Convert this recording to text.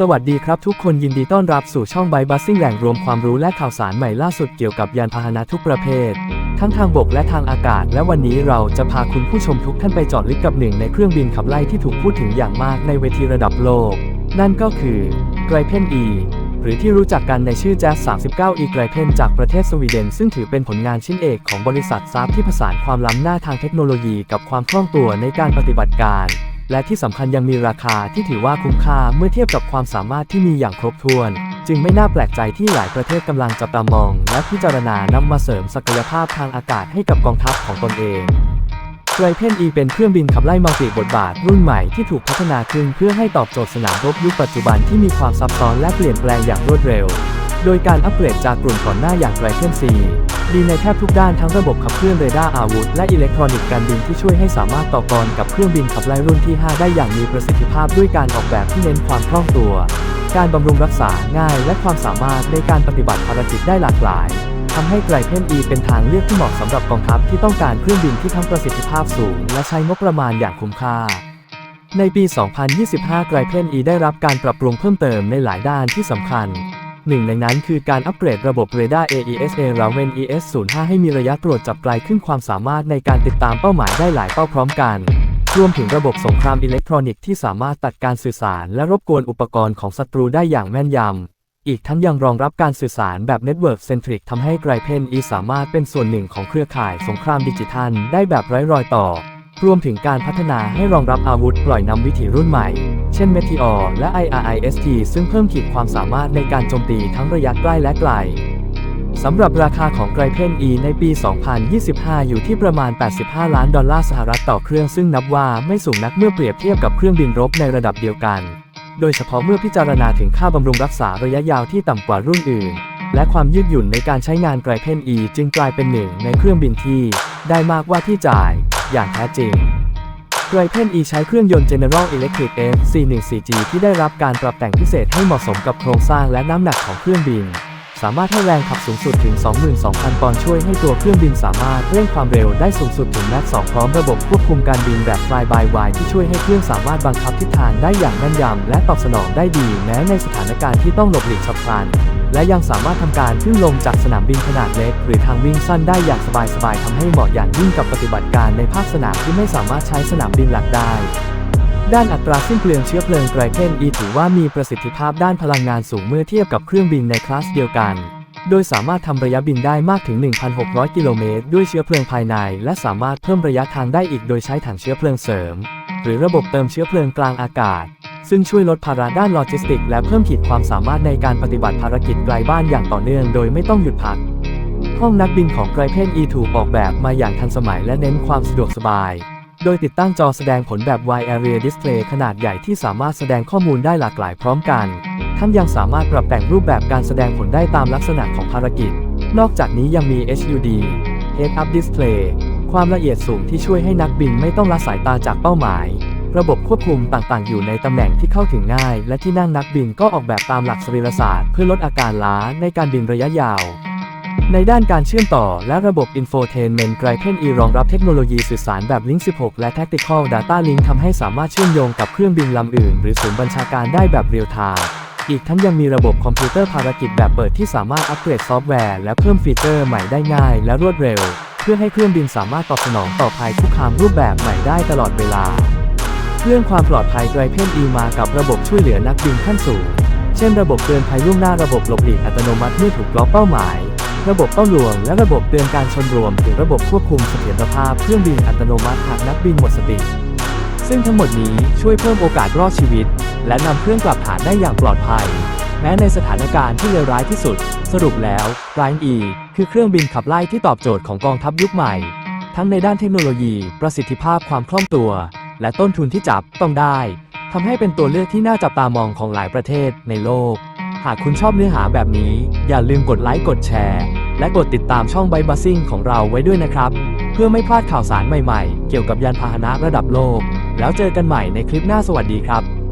สวัสดีครับทุกคนยินดีต้อนรับสู่ช่องไบบัสซิ่งแหล่งรวมความรู้และข่าวสารใหม่ล่าสุดเกี่ยวกับยานพาหนะทุกประเภท ทั้งทางบกและทางอากาศ และวันนี้เราจะพาคุณผู้ชมทุกท่านไปเจอดลึกกับหนึ่งในเครื่องบินขับไล่ที่ถูกพูดถึงอย่างมากในเวทีระดับโลก นั่นก็คือไกรเพน E หรือที่รู้จักกันในชื่อ Jazz 39 E ไกรเพนจากประเทศสวีเดน ซึ่งถือเป็นผลงานชิ้นเอกของบริษัทซาบที่ผสานความล้ำหน้าทางเทคโนโลยีกับความคล่องตัวในการปฏิบัติการ และที่สำคัญยังมีราคาที่ถือว่าคุ้มค่าเมื่อเทียบกับความสามารถที่มีอย่างครบถ้วน จึงไม่น่าแปลกใจที่หลายประเทศกำลังจับตามอง และพิจารณานำมาเสริมศักยภาพทางอากาศให้กับกองทัพของตนเองไรเพน E เป็นเครื่องบินขับไล่มัลติบทบาทรุ่นใหม่ที่ถูกพัฒนาขึ้นเพื่อให้ตอบโจทย์สนามรบยุคปัจจุบันที่มีความซับซ้อนและเปลี่ยนแปลงอย่างรวดเร็ว โดยการอัปเกรดจากกลุ่มก่อนหน้าอย่างไกรเพน C ดีในแทบทุกด้านทั้งระบบขับเคลื่อนเรดาร์อาวุธ และอิเล็กทรอนิกส์การบินที่ช่วยให้สามารถต่อกรกับเครื่องบินขับไล่รุ่นที่ 5 ได้อย่างมีประสิทธิภาพด้วยการออกแบบที่เน้นความคล่องตัว การบำรุงรักษาง่ายและความสามารถในการปฏิบัติภารกิจได้หลากหลายทำให้ไกรเพน E เป็นทางเลือกที่เหมาะสำหรับกองทัพที่ต้องการเครื่องบินที่ทั้งประสิทธิภาพสูง และใช้งบประมาณอย่างคุ้มค่าในปี 2025 ไกรเพน E ได้รับการปรับปรุงเพิ่มเติมในหลายด้านที่สำคัญ หนึ่งในนั้นคือการอัปเกรดระบบเรดาร์ AESA Raven ES05 ให้มีระยะตรวจจับไกลขึ้นความสามารถในการติดตามเป้าหมายได้หลายเป้าพร้อมกัน รวมถึงระบบสงครามอิเล็กทรอนิกส์ที่สามารถตัดการสื่อสาร และรบกวนอุปกรณ์ของศัตรูได้อย่างแม่นยำอีกทั้งยังรองรับการสื่อสารแบบ Network Centric ทำให้ไกรเพน E สามารถเป็นส่วนหนึ่งของเครือข่ายสงครามดิจิทัล ได้แบบไร้รอยต่อ รวมถึงการพัฒนาให้รองรับอาวุธปล่อยนำวิถีรุ่นใหม่ เช่น Meteor และ IRIST ซึ่งเพิ่มขีดความสามารถในการโจมตีทั้งระยะใกล้และไกลสำหรับราคาของไกรเพน E ในปี 2025 อยู่ที่ประมาณ 85 ล้านดอลลาร์สหรัฐต่อเครื่องซึ่งนับว่าไม่สูงนักเมื่อเปรียบเทียบกับเครื่องบินรบในระดับเดียวกัน โดยเฉพาะเมื่อพิจารณาถึงค่าบำรุงรักษาระยะยาวที่ต่ำกว่ารุ่นอื่น และความยืดหยุ่นในการใช้งานไกรเพน E จึงกลายเป็นหนึ่งในเครื่องบินที่ ได้มากว่าที่จ่าย อย่างแท้จริง ไกรเพน E ใช้เครื่องยนต์ General Electric F414G ที่ได้รับการปรับแต่งพิเศษให้เหมาะสมกับโครงสร้างและน้ำหนักของเครื่องบิน สามารถให้แรงขับสูงสุดถึง 22,000 ปอนด์ช่วยให้ตัวเครื่องบินสามารถเร่งความเร็วได้สูงสุดถึงแมค2พร้อมระบบควบคุมการบินแบบ Fly by Wire ที่ช่วยให้เครื่องสามารถบังคับทิศทางได้อย่างแม่นยำและตอบสนองได้ดีแม้ในสถานการณ์ที่ต้องหลบหลีกฉับพลัน และยังสามารถทำการขึ้นลงจากสนามบินขนาดเล็ก หรือทางวิ่งสั้นได้อย่างสบายๆทำให้เหมาะอย่างยิ่งกับปฏิบัติการในภาคสนามที่ไม่สามารถใช้สนามบินหลักได้ด้านอัตราสิ้นเปลืองเชื้อเพลิงไกรเพน E ถือว่ามีประสิทธิภาพด้านพลังงานสูงเมื่อเทียบกับเครื่องบินในคลาสเดียวกัน โดยสามารถทำระยะบินได้มากถึง 1,600 กิโลเมตรด้วยเชื้อเพลิงภายใน และสามารถเพิ่มระยะทางได้อีกโดยใช้ถังเชื้อเพลิงเสริม หรือระบบเติมเชื้อเพลิงกลางอากาศ ซึ่งช่วยลดภาระด้านโลจิสติกส์และเพิ่มขีดความสามารถในการปฏิบัติภารกิจไกลบ้านอย่างต่อเนื่องโดยไม่ต้องหยุดพัก ห้องนักบินของไกรเพน E ถูกออกแบบมาอย่างทันสมัยและเน้นความสะดวกสบาย โดยติดตั้งจอแสดงผลแบบ Wide Area Display ขนาดใหญ่ที่สามารถแสดงข้อมูลได้หลากหลายพร้อมกัน ทั้งยังสามารถปรับแต่งรูปแบบการแสดงผลได้ตามลักษณะของภารกิจ นอกจากนี้ยังมี HUD Head Up Display ความละเอียดสูงที่ช่วยให้นักบินไม่ต้องละสายตาจากเป้าหมาย ระบบควบคุมต่างๆ อยู่ในตำแหน่งที่เข้าถึงง่าย และที่นั่งนักบินก็ออกแบบตามหลักสรีรศาสตร์เพื่อลดอาการล้าในการบินระยะยาวในด้านการเชื่อมต่อและระบบ Infotainment ไกรเพน E รองรับเทคโนโลยีสื่อสารแบบ Link 16 และ Tactical Data Link ทำให้สามารถเชื่อมโยงกับเครื่องบินลำอื่น หรือศูนย์บัญชาการได้แบบเรียลไทม์ อีกทั้งยังมีระบบคอมพิวเตอร์ภารกิจแบบเปิดที่สามารถอัปเกรดซอฟต์แวร์และเพิ่มฟีเจอร์ใหม่ได้ง่ายและรวดเร็ว เพื่อให้เครื่องบินสามารถตอบสนองต่อภัยคุกคามรูปแบบใหม่ได้ตลอดเวลา เรื่องความปลอดภัยไกรเพน E มากับระบบช่วยเหลือนักบินขั้นสูง เช่นระบบเตือนภัยล่วงหน้าระบบหลบหลีกอัตโนมัติเมื่อถูกล็อกเป้าหมาย ระบบเป้าหลวง และระบบเตือนการชนรวมถึงระบบควบคุมเสถียรภาพเครื่องบินอัตโนมัติหากนักบินหมดสติ ซึ่งทั้งหมดนี้ช่วยเพิ่มโอกาสรอดชีวิต และนำเครื่องกลับฐานได้อย่างปลอดภัย แม้ในสถานการณ์ที่เลวร้ายที่สุด สรุปแล้วไรน์ E คือเครื่องบินขับไล่ที่ตอบโจทย์ของกองทัพยุคใหม่ ทั้งในด้านเทคโนโลยี ประสิทธิภาพความคล่องตัว และต้นทุนที่จับต้องได้ทำให้เป็นตัวเลือกที่น่าจับตามองของหลายประเทศในโลก หากคุณชอบเนื้อหาแบบนี้ อย่าลืมกดไลค์กดแชร์ และกดติดตามช่องไบบัสซิ่งของเราไว้ด้วยนะครับ เพื่อไม่พลาดข่าวสารใหม่ๆ เกี่ยวกับยานพาหนะระดับโลก แล้วเจอกันใหม่ในคลิปหน้าสวัสดีครับ